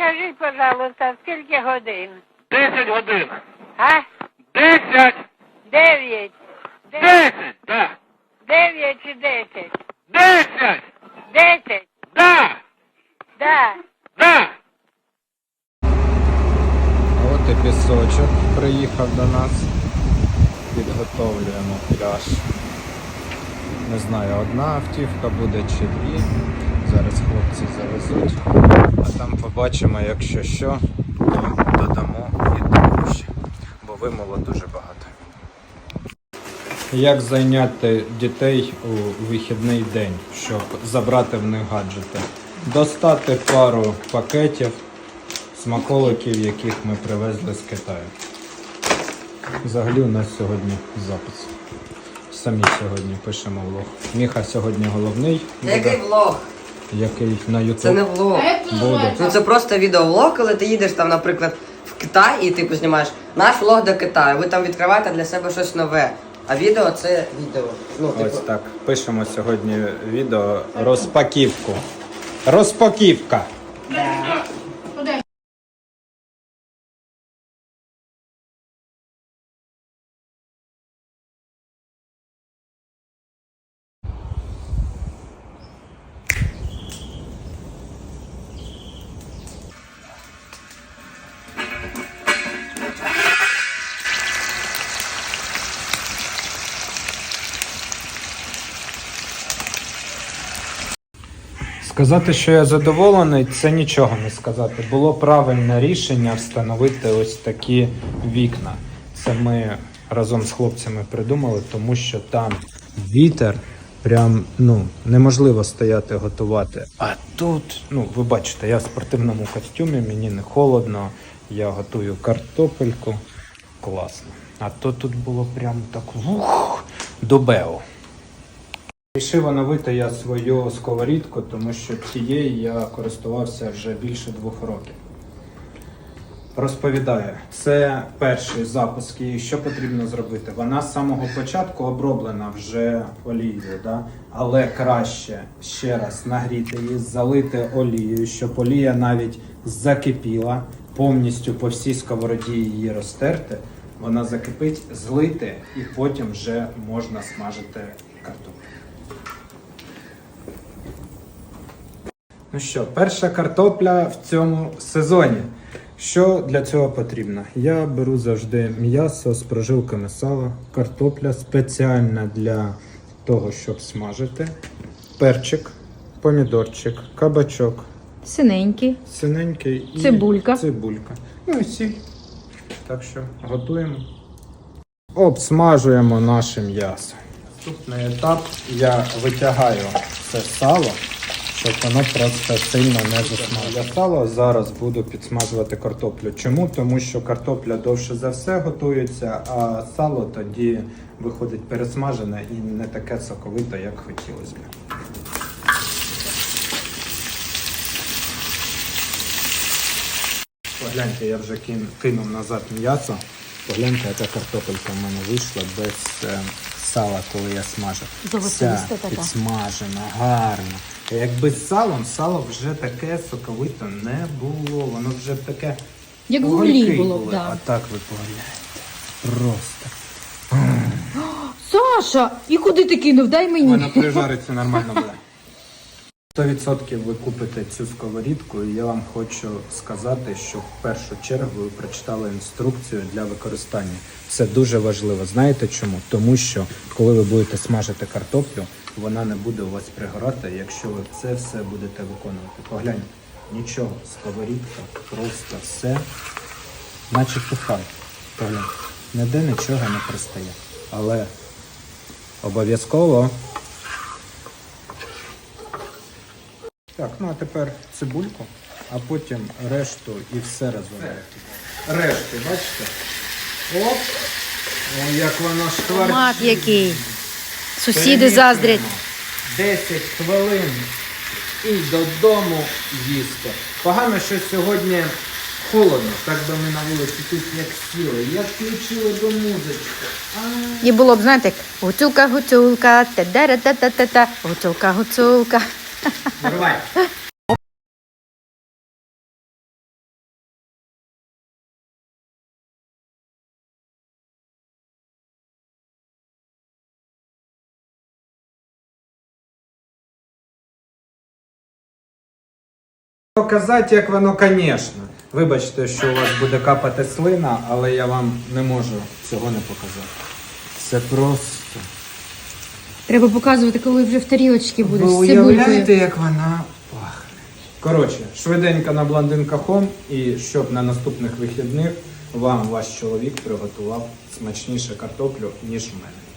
скажіть, пожалуйста, скільки годин? 10 годин. А? 10! Дев'ять. Де- 10! Да! Дев'ять чи десять? 10! Десять. Да! Да. Да! От і пісочок приїхав до нас. Підготовлюємо пляж. Не знаю, одна автівка буде чи дві. Зараз хлопці завезуть. А там побачимо, якщо що, то додамо і дорожче. Бо вимоло дуже багато. Як зайняти дітей у вихідний день, щоб забрати в них гаджети? Достати пару пакетів смаколиків, яких ми привезли з Китаю. Взагалі у нас сьогодні запис. Самі сьогодні пишемо влог. Міха сьогодні головний, Який влог? Який на YouTube Це не влог. буде. Ну це просто відеовлог, коли ти їдеш там, наприклад, в Китай і типу знімаєш наш влог до Китаю. Ви там відкриваєте для себе щось нове. А відео це відео. Ну, типу, Ось так. Пишемо сьогодні відео розпаківку. Розпаківка. Сказати, що я задоволений, це нічого не сказати. Було правильне рішення встановити ось такі вікна. Це ми разом з хлопцями придумали, тому що там вітер, прям ну неможливо стояти готувати. А тут, ну ви бачите, я в спортивному костюмі, мені не холодно, я готую картопельку. Класно. А то тут було прям так вух, до бео. Рішив оновити я свою сковорідку, тому що цією я користувався вже більше двох років. Розповідаю, це перший запуск і що потрібно зробити. Вона з самого початку оброблена вже олією, да? але краще ще раз нагріти її, залити олією, щоб олія навіть закипіла, повністю по всій сковороді її розтерти. Вона закипить, злити і потім вже можна смажити картоплю. Ну що, перша картопля в цьому сезоні. Що для цього потрібно? Я беру завжди м'ясо з прожилками сала, картопля спеціальна для того, щоб смажити, перчик, помідорчик, кабачок, Синенький. синенький і Цибулька. цибулька. Ну і сіль. Так що готуємо. Обсмажуємо наше м'ясо. Наступний етап я витягаю це сало, щоб воно просто сильно не засмажило. Я сало зараз буду підсмажувати картоплю. Чому? Тому що картопля довше за все готується, а сало тоді виходить пересмажене і не таке соковите, як хотілося б. Погляньте, я вже кинув назад м'ясо. Погляньте, яка картопелька в мене вийшла без е, сала, коли я смажу. Вся підсмажена, гарно. Якби з салом, сало вже таке соковито не було. Воно вже таке. Як в гулі було, були. да. А так ви. Просто. Саша, і куди ти кинув? Дай мені. Воно прижариться нормально буде. 100% ви купите цю сковорідку, і я вам хочу сказати, що в першу чергу ви прочитали інструкцію для використання. Це дуже важливо. Знаєте чому? Тому що коли ви будете смажити картоплю, вона не буде у вас пригорати, якщо ви це все будете виконувати. Погляньте, нічого, сковорідка, просто все, наче сухай. Погляньте, ніде нічого не пристає. Але обов'язково Так, ну а тепер цибульку, а потім решту і все разом. Решту, бачите? Оп! О, як воно шкварчить. Томат який. Сусіди заздрять. 10 хвилин і додому їсти. Погано, що сьогодні холодно, так би ми на вулиці тут як сіли, як включили до музички. І було б, знаєте, гуцулка, гуцулка, та-да-та-та-та-та, гуцулка, гуцулка. Виривай. Показати, як воно, звісно. Вибачте, що у вас буде капати слина, але я вам не можу цього не показати. Це просто. Треба показувати, коли вже в тарілочці буде з цибулькою. уявляєте, як вона пахне. Коротше, швиденько на блондинка хом, і щоб на наступних вихідних вам ваш чоловік приготував смачніше картоплю, ніж в мене.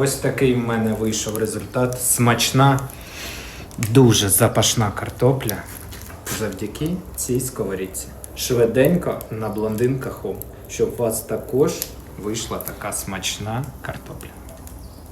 Ось такий в мене вийшов результат. Смачна, дуже запашна картопля завдяки цій сковорідці. Швиденько на блондинках, щоб у вас також вийшла така смачна картопля.